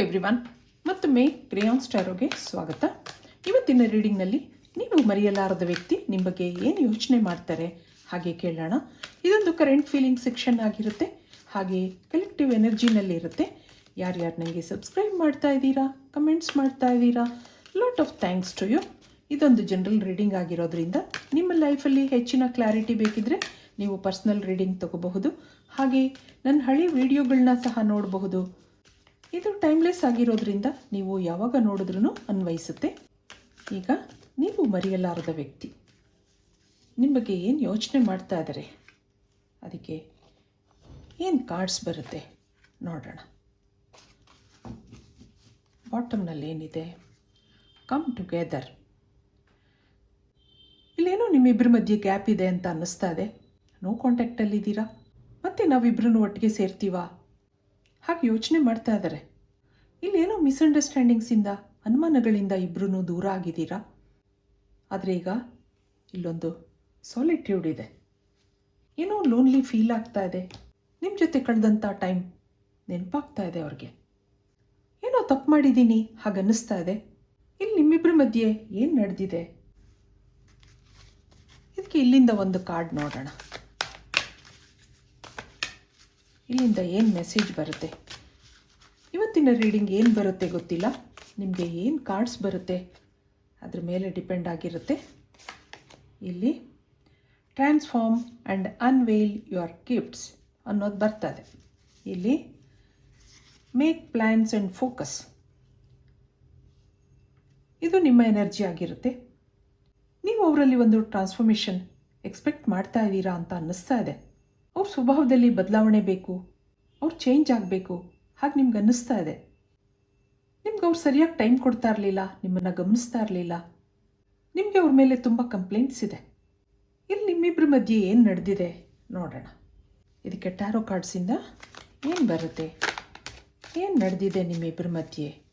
Everyone ಮತ್ತೊಮ್ಮೆ ಕ್ರೇಯಾನ್ ಸ್ಟಾರೋಗೆ ಸ್ವಾಗತ. ಇವತ್ತಿನ ರೀಡಿಂಗ್ನಲ್ಲಿ ನೀವು ಮರೆಯಲಾರದ ವ್ಯಕ್ತಿ ನಿಮ್ಮ ಬಗ್ಗೆ ಏನು ಯೋಚನೆ ಮಾಡ್ತಾರೆ? ಹಾಗೆ ಕೇಳೋಣ. ಇದೊಂದು ಕರೆಂಟ್ ಫೀಲಿಂಗ್ ಸೆಕ್ಷನ್ ಆಗಿರುತ್ತೆ. ಹಾಗೆ ಕಲೆಕ್ಟಿವ್ ಎನರ್ಜಿನಲ್ಲಿ ಇರುತ್ತೆ. ಯಾರ್ಯಾರು ನನಗೆ ಸಬ್ಸ್ಕ್ರೈಬ್ ಮಾಡ್ತಾ ಇದ್ದೀರಾ ಕಮೆಂಟ್ಸ್ ಮಾಡ್ತಾ ಇದ್ದೀರಾ lot of thanks to you ಇದೊಂದು ಜನರಲ್ ರೀಡಿಂಗ್ ಆಗಿರೋದ್ರಿಂದ ನಿಮ್ಮ ಲೈಫಲ್ಲಿ ಹೆಚ್ಚಿನ ಕ್ಲಾರಿಟಿ ಬೇಕಿದ್ರೆ ನೀವು ಪರ್ಸ್ನಲ್ ರೀಡಿಂಗ್ ತಗೋಬಹುದು. ಹಾಗೆ ನನ್ನ ಹಳೆ ವಿಡಿಯೋಗಳನ್ನ ಸಹ ನೋಡಬಹುದು. ಇದು ಟೈಮ್ಲೆಸ್ ಆಗಿರೋದ್ರಿಂದ ನೀವು ಯಾವಾಗ ನೋಡಿದ್ರೂ ಅನ್ವಯಿಸುತ್ತೆ. ಈಗ ನೀವು ಮರೆಯಲಾರದ ವ್ಯಕ್ತಿ. ನಿಮ್ಮ ಬಗ್ಗೆ ಏನು ಯೋಚನೆ ಮಾಡ್ತಾ ಇದ್ದಾರೆ ಅದಕ್ಕೆ ಏನು ಕಾರ್ಡ್ಸ್ ಬರುತ್ತೆ? ನೋಡೋಣ. ಬಾಟಮ್ನಲ್ಲಿ ಏನಿದೆ? ಕಮ್ ಟುಗೆದರ್ ಇಲ್ಲೇನೋ ನಿಮ್ಮಿಬ್ಬರ ಮಧ್ಯೆ ಗ್ಯಾಪ್ ಇದೆ ಅಂತ ಅನ್ನಿಸ್ತಾ ಇದೆ. ನೋ ಕಾಂಟ್ಯಾಕ್ಟಲ್ಲಿದ್ದೀರಾ ಮತ್ತೆ ನಾವಿಬ್ಬರೂ ಒಟ್ಟಿಗೆ ಸೇರ್ತೀವಾ? ಹಾಗೆ ಯೋಚನೆ ಮಾಡ್ತಾ ಇದ್ದಾರೆ. ಇಲ್ಲೇನೋ ಮಿಸ್ಅಂಡರ್ಸ್ಟ್ಯಾಂಡಿಂಗ್ಸಿಂದ ಅನುಮಾನಗಳಿಂದ ಇಬ್ಬರೂ ದೂರ ಆಗಿದ್ದೀರಾ? ಆದರೆ ಈಗ ಇಲ್ಲೊಂದು ಸಾಲಿಟ್ಯೂಡ್ ಇದೆ. ಏನೋ ಲೋನ್ಲಿ ಫೀಲ್ ಆಗ್ತಾ ಇದೆ. ನಿಮ್ಮ ಜೊತೆ ಕಳೆದಂಥ ಟೈಮ್ ನೆನಪಾಗ್ತಾ ಇದೆ ಅವ್ರಿಗೆ. ಏನೋ ತಪ್ಪು ಮಾಡಿದ್ದೀನಿ ಹಾಗೆ ಅನ್ನಿಸ್ತಾ ಇದೆ. ಇಲ್ಲಿ ನಿಮ್ಮಿಬ್ಬರ ಮಧ್ಯೆ ಏನು ನಡೆದಿದೆ? ಇದಕ್ಕೆ ಇಲ್ಲಿಂದ ಒಂದು ಕಾರ್ಡ್ ನೋಡೋಣ. ಇಲ್ಲಿಂದ ಏನು ಮೆಸೇಜ್ ಬರುತ್ತೆ? ಇವತ್ತಿನ ರೀಡಿಂಗ್ ಏನು ಬರುತ್ತೆ ಗೊತ್ತಿಲ್ಲ? ನಿಮಗೆ ಏನು ಕಾರ್ಡ್ಸ್ ಬರುತ್ತೆ? ಅದ್ರ ಮೇಲೆ ಡಿಪೆಂಡ್ ಆಗಿರುತ್ತೆ. ಇಲ್ಲಿ transform and unveil your gifts ಅನ್ನೋದು ಬರ್ತದೆ. ಇಲ್ಲಿ ಮೇಕ್ ಪ್ಲ್ಯಾನ್ಸ್ ಆ್ಯಂಡ್ ಫೋಕಸ್ ಇದು ನಿಮ್ಮ ಎನರ್ಜಿ ಆಗಿರುತ್ತೆ. ನೀವು ಅವರಲ್ಲಿ ಒಂದು ಟ್ರಾನ್ಸ್ಫಾರ್ಮೇಷನ್ ಎಕ್ಸ್ಪೆಕ್ಟ್ ಮಾಡ್ತಾ ಇದ್ದೀರಾ ಅಂತ ಅನ್ನಿಸ್ತಾ ಇದೆ. ಅವ್ರ ಸ್ವಭಾವದಲ್ಲಿ ಬದಲಾವಣೆ ಬೇಕು. ಅವ್ರು ಚೇಂಜ್ ಆಗಬೇಕು. ಹಾಗೆ ನಿಮ್ಗೆ ಅನ್ನಿಸ್ತಾ ಇದೆ? ನಿಮ್ಗೆ ಅವ್ರು ಸರಿಯಾಗಿ ಟೈಮ್ ಕೊಡ್ತಾ ಇರಲಿಲ್ಲ, ನಿಮ್ಮನ್ನು ಗಮನಿಸ್ತಾ ಇರಲಿಲ್ಲ. ನಿಮಗೆ ಅವ್ರ ಮೇಲೆ ತುಂಬ ಕಂಪ್ಲೇಂಟ್ಸ್ ಇದೆ. ಇಲ್ಲಿ ನಿಮ್ಮಿಬ್ಬರ ಮಧ್ಯೆ ಏನು ನಡೆದಿದೆ ನೋಡೋಣ. ಇದಕ್ಕೆ ಟ್ಯಾರೋ ಕಾರ್ಡ್ಸಿಂದ ಏನು ಬರುತ್ತೆ? ಏನು ನಡೆದಿದೆ ನಿಮ್ಮಿಬ್ಬರ ಮಧ್ಯೆ?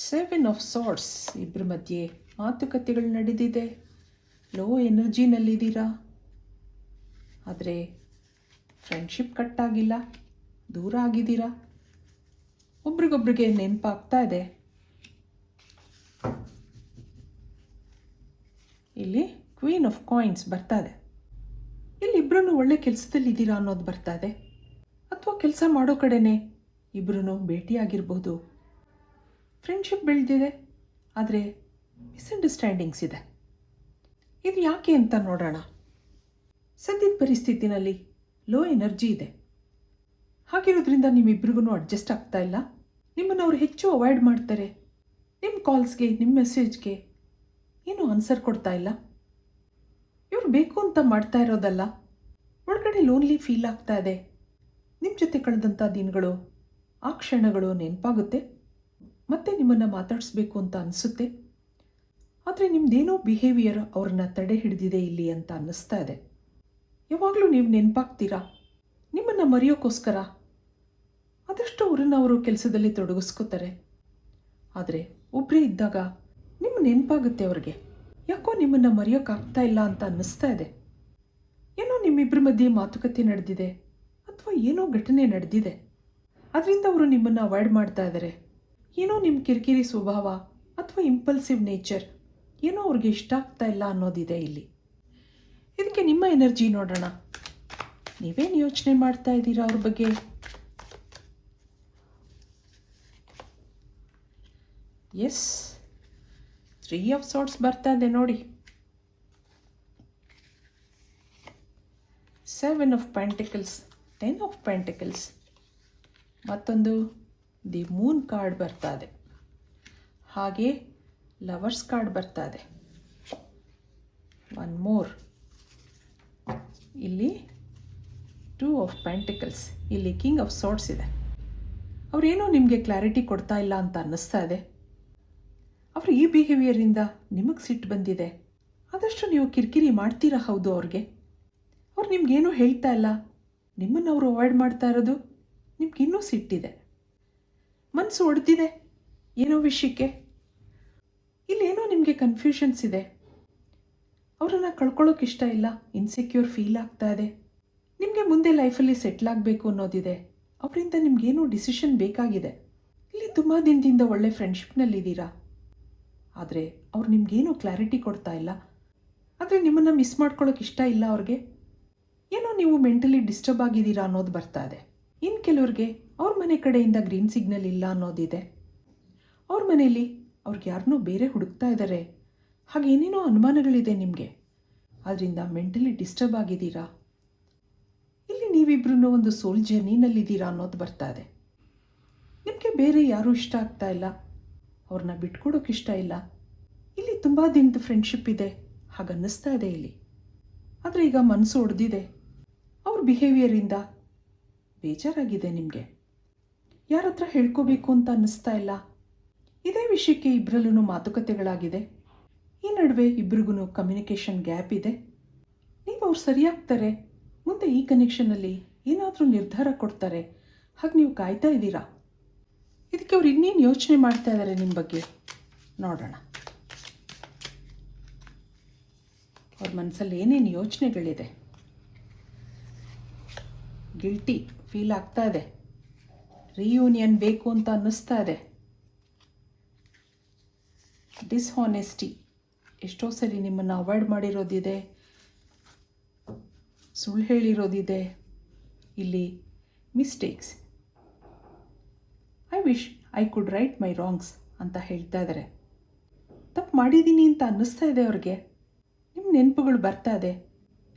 ಸೆವೆನ್ ಆಫ್ ಸಾರ್ಟ್ಸ್ ಇಬ್ಬರ ಮಧ್ಯೆ ಮಾತುಕತೆಗಳು ನಡೆದಿದೆ. ಲೋ ಎನರ್ಜಿನಲ್ಲಿದ್ದೀರಾ ಆದರೆ ಫ್ರೆಂಡ್ಶಿಪ್ ಕಟ್ಟಾಗಿಲ್ಲ ದೂರ ಆಗಿದ್ದೀರಾ? ಒಬ್ರಿಗೊಬ್ರಿಗೆ ನೆನಪಾಗ್ತಾ ಇದೆ. ಇಲ್ಲಿ ಕ್ವೀನ್ ಆಫ್ ಕಾಯಿನ್ಸ್ ಬರ್ತಾ ಇದೆ. ಇಲ್ಲಿ ಇಬ್ಬರೂ ಒಳ್ಳೆ ಕೆಲಸದಲ್ಲಿದ್ದೀರಾ ಅನ್ನೋದು ಬರ್ತಾ ಇದೆ. ಅಥವಾ ಕೆಲಸ ಮಾಡೋ ಕಡೆನೇ ಇಬ್ಬರೂ ಭೇಟಿಯಾಗಿರ್ಬೋದು. ಫ್ರೆಂಡ್ಶಿಪ್ ಬೆಳೆದಿದೆ ಆದರೆ ಮಿಸ್ಅಂಡರ್ಸ್ಟ್ಯಾಂಡಿಂಗ್ಸ್ ಇದೆ. ಇದು ಯಾಕೆ ಅಂತ ನೋಡೋಣ. ಸದ್ಯದ ಪರಿಸ್ಥಿತಿನಲ್ಲಿ ಲೋ ಎನರ್ಜಿ ಇದೆ. ಹಾಗಿರೋದ್ರಿಂದ ನಿಮ್ಮಿಬ್ರಿಗೂ ಅಡ್ಜಸ್ಟ್ ಆಗ್ತಾ ಇಲ್ಲ. ನಿಮ್ಮನ್ನು ಅವರು ಹೆಚ್ಚು ಅವಾಯ್ಡ್ ಮಾಡ್ತಾರೆ. ನಿಮ್ಮ ಕಾಲ್ಸ್ಗೆ ನಿಮ್ಮ ಮೆಸೇಜ್ಗೆ ಏನು ಆನ್ಸರ್ ಕೊಡ್ತಾ ಇಲ್ಲ. ಇವ್ರು ಬೇಕು ಅಂತ ಮಾಡ್ತಾ ಇರೋದಲ್ಲ. ಒಳಗಡೆ ಲೋನ್ಲಿ ಫೀಲ್ ಆಗ್ತಾ ಇದೆ. ನಿಮ್ಮ ಜೊತೆ ಕಳೆದಂಥ ದಿನಗಳು, ಆ ಕ್ಷಣಗಳು ನೆನಪಾಗುತ್ತೆ. ಮತ್ತೆ ನಿಮ್ಮನ್ನು ಮಾತಾಡಿಸ್ಬೇಕು ಅಂತ ಅನಿಸುತ್ತೆ? ಆದರೆ ನಿಮ್ಮದೇನೋ ಬಿಹೇವಿಯರ್ ಅವ್ರನ್ನ ತಡೆ ಹಿಡಿದಿದೆ ಇಲ್ಲಿ ಅಂತ ಅನ್ನಿಸ್ತಾ ಇದೆ. ಯಾವಾಗಲೂ ನೀವು ನೆನಪಾಗ್ತೀರಾ? ನಿಮ್ಮನ್ನು ಮರೆಯೋಕ್ಕೋಸ್ಕರ ಆದಷ್ಟು ಅವ್ರನ್ನ ಅವರು ಕೆಲಸದಲ್ಲಿ ತೊಡಗಿಸ್ಕೋತಾರೆ. ಆದರೆ ಒಬ್ಬರೇ ಇದ್ದಾಗ ನಿಮ್ಮ ನೆನಪಾಗುತ್ತೆ ಅವ್ರಿಗೆ. ಯಾಕೋ ನಿಮ್ಮನ್ನು ಮರೆಯೋಕ್ಕಾಗ್ತಾ ಇಲ್ಲ ಅಂತ ಅನ್ನಿಸ್ತಾ ಇದೆ. ಏನೋ ನಿಮ್ಮಿಬ್ಬರ ಮಧ್ಯೆ ಮಾತುಕತೆ ನಡೆದಿದೆ, ಅಥವಾ ಏನೋ ಘಟನೆ ನಡೆದಿದೆ. ಅದರಿಂದ ಅವರು ನಿಮ್ಮನ್ನು ಅವಾಯ್ಡ್ ಮಾಡ್ತಾ ಇದ್ದಾರೆ ಏನೋ ನಿಮ್ಮ ಕಿರಿಕಿರಿ ಸ್ವಭಾವ ಅಥವಾ ಇಂಪಲ್ಸಿವ್ ನೇಚರ್ ಏನೋ ಅವ್ರಿಗೆ ಇಷ್ಟ ಆಗ್ತಾ ಇಲ್ಲ ಅನ್ನೋದಿದೆ ಇಲ್ಲಿ. ಇದಕ್ಕೆ ನಿಮ್ಮ ಎನರ್ಜಿ ನೋಡೋಣ. ನೀವೇನು ಯೋಚನೆ ಮಾಡ್ತಾ ಇದ್ದೀರಾ ಅವ್ರ ಬಗ್ಗೆ? ಎಸ್ ತ್ರೀ ಆಫ್ ಸಾರ್ಟ್ಸ್ ಬರ್ತಾ ಇದೆ ನೋಡಿ. Seven of pentacles ten of pentacles ಮತ್ತೊಂದು? ದಿ ಮೂನ್ ಕಾರ್ಡ್ ಬರ್ತಾ ಇದೆ ಹಾಗೆ ಲವರ್ಸ್ ಕಾರ್ಡ್ ಬರ್ತಾ ಇದೆ ಒನ್ ಮೋರ್. ಇಲ್ಲಿ ಟೂ ಆಫ್ ಪ್ಯಾಂಟಿಕಲ್ಸ್ ಇಲ್ಲಿ ಕಿಂಗ್ ಆಫ್ ಸಾರ್ಟ್ಸ್ ಇದೆ. ಅವರೇನೋ ನಿಮಗೆ ಕ್ಲಾರಿಟಿ ಕೊಡ್ತಾ ಇಲ್ಲ ಅಂತ ಅನ್ನಿಸ್ತಾ ಇದೆ. ಅವ್ರ ಈ ಬಿಹೇವಿಯರಿಂದ ನಿಮಗೆ ಸಿಟ್ಟು ಬಂದಿದೆ. ಆದಷ್ಟು ನೀವು ಕಿರಿಕಿರಿ ಮಾಡ್ತೀರಾ ಹೌದು ಅವ್ರಿಗೆ? ಅವ್ರು ನಿಮ್ಗೇನೂ ಹೇಳ್ತಾ ಇಲ್ಲ. ನಿಮ್ಮನ್ನು ಅವರು ಅವಾಯ್ಡ್ ಮಾಡ್ತಾ ಇರೋದು ನಿಮ್ಗಿನ್ನೂ ಸಿಟ್ಟಿದೆ. ಮನಸ್ಸು ಒಡೆದಿದೆ ಏನೋ ವಿಷಯಕ್ಕೆ. ಇಲ್ಲೇನೋ ನಿಮಗೆ ಕನ್ಫ್ಯೂಷನ್ಸ್ ಇದೆ. ಅವರನ್ನು ಕಳ್ಕೊಳ್ಳೋಕೆ ಇಷ್ಟ ಇಲ್ಲ ಇನ್ಸೆಕ್ಯೂರ್ ಫೀಲ್ ಆಗ್ತಾ ಇದೆ. ನಿಮಗೆ ಮುಂದೆ ಲೈಫಲ್ಲಿ ಸೆಟ್ಲ್ ಆಗಬೇಕು ಅನ್ನೋದಿದೆ. ಅವರಿಂದ ನಿಮಗೇನೋ ಡಿಸಿಷನ್ ಬೇಕಾಗಿದೆ. ಇಲ್ಲಿ ತುಂಬ ದಿನದಿಂದ ಒಳ್ಳೆ ಫ್ರೆಂಡ್ಶಿಪ್ನಲ್ಲಿದ್ದೀರಾ ಆದರೆ ಅವ್ರು ನಿಮಗೇನೂ ಕ್ಲಾರಿಟಿ ಕೊಡ್ತಾ ಇಲ್ಲ. ಆದರೆ ನಿಮ್ಮನ್ನು ಮಿಸ್ ಮಾಡ್ಕೊಳ್ಳೋಕೆ ಇಷ್ಟ ಇಲ್ಲ ಅವ್ರಿಗೆ. ಏನೋ ನೀವು ಮೆಂಟಲಿ ಡಿಸ್ಟರ್ಬ್ ಆಗಿದ್ದೀರಾ ಅನ್ನೋದು ಬರ್ತಾ ಇದೆ. ಇನ್ನು ಕೆಲವ್ರಿಗೆ ಅವ್ರ ಮನೆ ಕಡೆಯಿಂದ ಗ್ರೀನ್ ಸಿಗ್ನಲ್ ಇಲ್ಲ ಅನ್ನೋದಿದೆ. ಅವ್ರ ಮನೆಯಲ್ಲಿ ಅವ್ರಿಗೆ ಯಾರನ್ನೋ ಬೇರೆ ಹುಡುಕ್ತಾ ಇದ್ದಾರೆ ಹಾಗೇನೇನೋ ಅನುಮಾನಗಳಿದೆ ನಿಮಗೆ? ಅದರಿಂದ ಮೆಂಟಲಿ ಡಿಸ್ಟರ್ಬ್ ಆಗಿದ್ದೀರಾ? ಇಲ್ಲಿ ನೀವಿಬ್ರು ಒಂದು ಸೋಲ್ ಜರ್ನಿನಲ್ಲಿದ್ದೀರಾ ಅನ್ನೋದು ಬರ್ತಾ ಇದೆ. ನಿಮಗೆ ಬೇರೆ ಯಾರೂ ಇಷ್ಟ ಆಗ್ತಾ ಇಲ್ಲ. ಅವ್ರನ್ನ ಬಿಟ್ಕೊಡೋಕೆ ಇಷ್ಟ ಇಲ್ಲ. ಇಲ್ಲಿ ತುಂಬ ದಿನದ ಫ್ರೆಂಡ್ಶಿಪ್ ಇದೆ. ಹಾಗನ್ನಿಸ್ತಾ ಇದೆ ಇಲ್ಲಿ. ಆದರೆ ಈಗ ಮನಸ್ಸು ಒಡೆದಿದೆ. ಅವ್ರ ಬಿಹೇವಿಯರಿಂದ ಬೇಜಾರಾಗಿದೆ ನಿಮಗೆ. ಯಾರ ಹತ್ರ ಹೇಳ್ಕೋಬೇಕು ಅಂತ ಅನ್ನಿಸ್ತಾ ಇಲ್ಲ. ಇದೇ ವಿಷಯಕ್ಕೆ ಇಬ್ಬರಲ್ಲೂ ಮಾತುಕತೆಗಳಾಗಿದೆ. ಈ ನಡುವೆ ಇಬ್ರಿಗೂ ಕಮ್ಯುನಿಕೇಷನ್ ಗ್ಯಾಪ್ ಇದೆ. ನೀವು ಅವ್ರು ಸರಿಯಾಗ್ತಾರೆ, ಮುಂದೆ ಈ ಕನೆಕ್ಷನಲ್ಲಿ ಏನಾದರೂ ನಿರ್ಧಾರ ಕೊಡ್ತಾರೆ, ಹಾಗೆ ನೀವು ಕಾಯ್ತಾ ಇದ್ದೀರಾ? ಇದಕ್ಕೆ ಅವ್ರು ಇನ್ನೇನು ಯೋಚನೆ ಮಾಡ್ತಾ ಇದ್ದಾರೆ ನಿಮ್ಮ ಬಗ್ಗೆ? ನೋಡೋಣ. ಅವ್ರ ಮನಸ್ಸಲ್ಲಿ ಏನೇನು ಯೋಚನೆಗಳಿದೆ? ಗಿಲ್ಟಿ ಫೀಲ್ ಆಗ್ತಾ ಇದೆ. ರಿಯೂನಿಯನ್ ಬೇಕು ಅಂತ ಅನ್ನಿಸ್ತಾ ಇದೆ. ಡಿಸ್ಹಾನೆಸ್ಟಿ ಎಷ್ಟೋ ಸರಿ ನಿಮ್ಮನ್ನು ಅವಾಯ್ಡ್ ಮಾಡಿರೋದಿದೆ. ಸುಳ್ಳು ಹೇಳಿರೋದಿದೆ. ಇಲ್ಲಿ mistakes I wish I could right my wrongs ಅಂತ ಹೇಳ್ತಾ ಇದ್ದಾರೆ ತಪ್ಪು ಮಾಡಿದ್ದೀನಿ ಅಂತ ಅನ್ನಿಸ್ತಾ ಇದೆ ಅವ್ರಿಗೆ. ನಿಮ್ಮ ನೆನಪುಗಳು ಬರ್ತಾ ಇದೆ.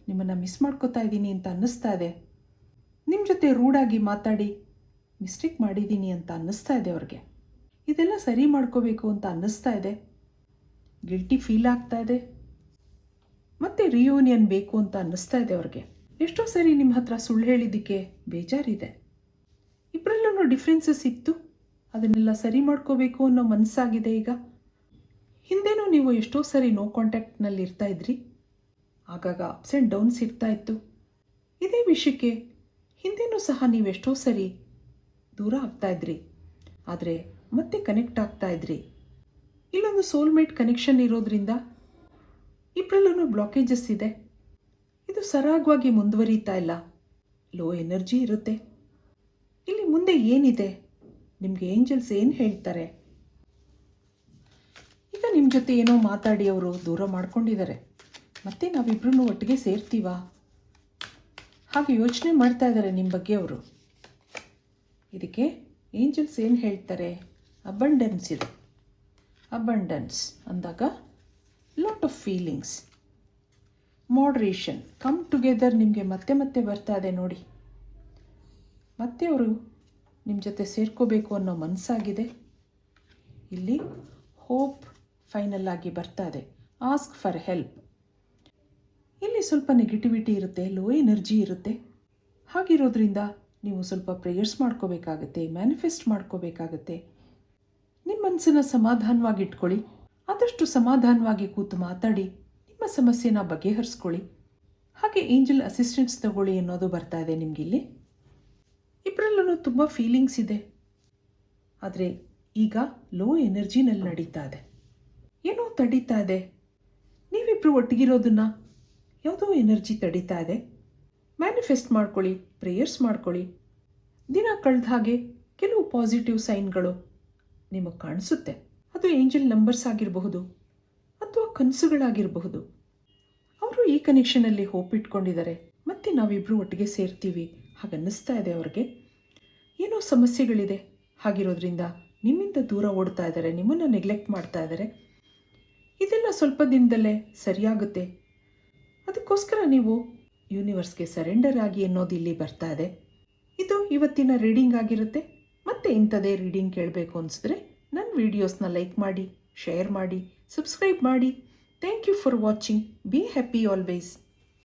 ನಿಮ್ಮನ್ನು ಮಿಸ್ ಮಾಡ್ಕೋತಾ ಇದ್ದೀನಿ ಅಂತ ಅನ್ನಿಸ್ತಾ ಇದೆ. ನಿಮ್ಮ ಜೊತೆ ರೂಡಾಗಿ ಮಾತಾಡಿ. ಮಿಸ್ಟೇಕ್ ಮಾಡಿದ್ದೀನಿ ಅಂತ ಅನ್ನಿಸ್ತಾ ಇದೆ ಅವ್ರಿಗೆ. ಇದೆಲ್ಲ ಸರಿ ಮಾಡ್ಕೋಬೇಕು ಅಂತ ಅನ್ನಿಸ್ತಾ ಇದೆ. ಗಿಲ್ಟಿ ಫೀಲ್ ಆಗ್ತಾ ಇದೆ. ಮತ್ತೆ ರಿಯೂನಿಯನ್ ಬೇಕು ಅಂತ ಅನ್ನಿಸ್ತಾ ಇದೆ ಅವ್ರಿಗೆ. ಎಷ್ಟೋ ಸರಿ ನಿಮ್ಮ ಹತ್ರ ಸುಳ್ಳು ಹೇಳಿದ್ದಕ್ಕೆ ಬೇಜಾರಿದೆ. ಇಬ್ಬರಲ್ಲೂ ಡಿಫ್ರೆನ್ಸಸ್ ಇತ್ತು. ಅದನ್ನೆಲ್ಲ ಸರಿ ಮಾಡ್ಕೋಬೇಕು ಅನ್ನೋ ಮನಸ್ಸಾಗಿದೆ ಈಗ. ಹಿಂದೆನೂ ನೀವು ಎಷ್ಟೋ ಸರಿ ನೋ ಕಾಂಟ್ಯಾಕ್ಟ್ನಲ್ಲಿ ಇರ್ತಾ ಇದ್ರಿ. ಆಗಾಗ ಅಪ್ಸ್ ಆ್ಯಂಡ್ ಡೌನ್ಸ್ ಇರ್ತಾ ಇತ್ತು. ಇದೇ ವಿಷಯಕ್ಕೆ ಹಿಂದೆನೂ ಸಹ ನೀವು ಎಷ್ಟೋ ಸರಿ ದೂರ ಆಗ್ತಾ ಇದ್ರಿ. ಆದರೆ ಮತ್ತೆ ಕನೆಕ್ಟ್ ಆಗ್ತಾ ಇದ್ರಿ. ಇಲ್ಲೊಂದು ಸೋಲ್ಮೇಟ್ ಕನೆಕ್ಷನ್ ಇರೋದ್ರಿಂದ ಇಬ್ಬರಲ್ಲೂ ಬ್ಲಾಕೇಜಸ್ ಇದೆ. ಇದು ಸರಾಗವಾಗಿ ಮುಂದುವರಿತಾ ಇಲ್ಲ. ಲೋ ಎನರ್ಜಿ ಇರುತ್ತೆ. ಇಲ್ಲಿ ಮುಂದೆ ಏನಿದೆ? ನಿಮಗೆ ಏಂಜಲ್ಸ್ ಏನು ಹೇಳ್ತಾರೆ? ಈಗ ನಿಮ್ಮ ಜೊತೆ ಏನೋ ಮಾತಾಡಿ ಅವರು ದೂರ ಮಾಡ್ಕೊಂಡಿದ್ದಾರೆ. ಮತ್ತೆ ನಾವಿಬ್ರು ಒಟ್ಟಿಗೆ ಸೇರ್ತೀವಾ? ಹಾಗೆ ಯೋಚನೆ ಮಾಡ್ತಾ ಇದ್ದಾರೆ ನಿಮ್ಮ ಬಗ್ಗೆ ಅವರು. ಇದಕ್ಕೆ ಏಂಜಲ್ಸ್ ಏನು ಹೇಳ್ತಾರೆ? ಅಬಂಡೆನ್ಸ್ ಇದೆ. ಅಬಂಡೆನ್ಸ್ ಅಂದಾಗ lot of feelings moderation come together ನಿಮಗೆ ಮತ್ತೆ ಮತ್ತೆ ಬರ್ತಾ ಇದೆ ನೋಡಿ. ಮತ್ತೆ ಅವರು ನಿಮ್ಮ ಜೊತೆ ಸೇರ್ಕೋಬೇಕು ಅನ್ನೋ ಮನಸ್ಸಾಗಿದೆ. ಇಲ್ಲಿ ಹೋಪ್ ಫೈನಲ್ ಆಗಿ ಬರ್ತಾ ಇದೆ. ಆಸ್ಕ್ ಫಾರ್ ಹೆಲ್ಪ್ ಇಲ್ಲಿ ಸ್ವಲ್ಪ ನೆಗೆಟಿವಿಟಿ ಇರುತ್ತೆ ಲೋ ಎನರ್ಜಿ ಇರುತ್ತೆ. ಹಾಗಿರೋದ್ರಿಂದ ನೀವು ಸ್ವಲ್ಪ ಪ್ರೇಯರ್ಸ್ ಮಾಡ್ಕೋಬೇಕಾಗತ್ತೆ ಮ್ಯಾನಿಫೆಸ್ಟ್ ಮಾಡ್ಕೋಬೇಕಾಗತ್ತೆ. ನಿಮ್ಮ ಮನಸ್ಸನ್ನು ಸಮಾಧಾನವಾಗಿ ಇಟ್ಕೊಳ್ಳಿ. ಆದಷ್ಟು ಸಮಾಧಾನವಾಗಿ ಕೂತು ಮಾತಾಡಿ, ನಿಮ್ಮ ಸಮಸ್ಯೆನ ಬಗೆಹರಿಸ್ಕೊಳ್ಳಿ. ಹಾಗೆ ಏಂಜಲ್ ಅಸಿಸ್ಟೆನ್ಸ್ ತಗೊಳ್ಳಿ ಅನ್ನೋದು ಬರ್ತಾ ಇದೆ ನಿಮಗಿಲ್ಲಿ. ಇಬ್ಬರಲ್ಲೂ ತುಂಬ ಫೀಲಿಂಗ್ಸ್ ಇದೆ. ಆದರೆ ಈಗ ಲೋ ಎನರ್ಜಿನಲ್ಲಿ ನಡೀತಾ ಇದೆ. ಏನೋ ತಡೀತಾ ಇದೆ. ನೀವಿಬ್ಬರು ಒಟ್ಟಿಗಿರೋದನ್ನ ಯಾವುದೋ ಎನರ್ಜಿ ತಡೀತಾ ಇದೆ. ಮ್ಯಾನಿಫೆಸ್ಟ್ ಮಾಡ್ಕೊಳ್ಳಿ, ಪ್ರೇಯರ್ಸ್ ಮಾಡ್ಕೊಳ್ಳಿ. ದಿನ ಕಳೆದ ಹಾಗೆ ಕೆಲವು ಪಾಸಿಟಿವ್ ಸೈನ್ಗಳು ನಿಮಗೆ ಕಾಣಿಸುತ್ತೆ. ಅದು ಏಂಜಲ್ ನಂಬರ್ಸ್ ಆಗಿರಬಹುದು ಅಥವಾ ಕನಸುಗಳಾಗಿರಬಹುದು. ಅವರು ಈ ಕನೆಕ್ಷನಲ್ಲಿ ಹೋಪ್ ಇಟ್ಕೊಂಡಿದ್ದಾರೆ. ಮತ್ತೆ ನಾವಿಬ್ಬರು ಒಟ್ಟಿಗೆ ಸೇರ್ತೀವಿ. ಹಾಗನ್ನಿಸ್ತಾ ಇದೆ ಅವ್ರಿಗೆ. ಏನೋ ಸಮಸ್ಯೆಗಳಿದೆ. ಹಾಗಿರೋದ್ರಿಂದ ನಿಮ್ಮಿಂದ ದೂರ ಓಡ್ತಾ ಇದ್ದಾರೆ. ನಿಮ್ಮನ್ನು ನೆಗ್ಲೆಕ್ಟ್ ಮಾಡ್ತಾ ಇದ್ದಾರೆ. ಇದೆಲ್ಲ ಸ್ವಲ್ಪ ದಿನದಲ್ಲೇ ಸರಿಯಾಗುತ್ತೆ. ಅದಕ್ಕೋಸ್ಕರ ನೀವು ಯೂನಿವರ್ಸ್ಗೆ ಸರೆಂಡರ್ ಆಗಿ ಅನ್ನೋದು ಇಲ್ಲಿ ಬರ್ತಾ ಇದೆ. ಇದು ಇವತ್ತಿನ ರೀಡಿಂಗ್ ಆಗಿರುತ್ತೆ. ಮತ್ತೆ ಇಂಥದೇ ರೀಡಿಂಗ್ ಕೇಳಬೇಕು ಅನಿಸಿದ್ರೆ ನನ್ನ ವೀಡಿಯೋಸ್ನ ಲೈಕ್ ಮಾಡಿ, ಶೇರ್ ಮಾಡಿ, ಸಬ್ಸ್ಕ್ರೈಬ್ ಮಾಡಿ. Thank you for watching. Be happy always.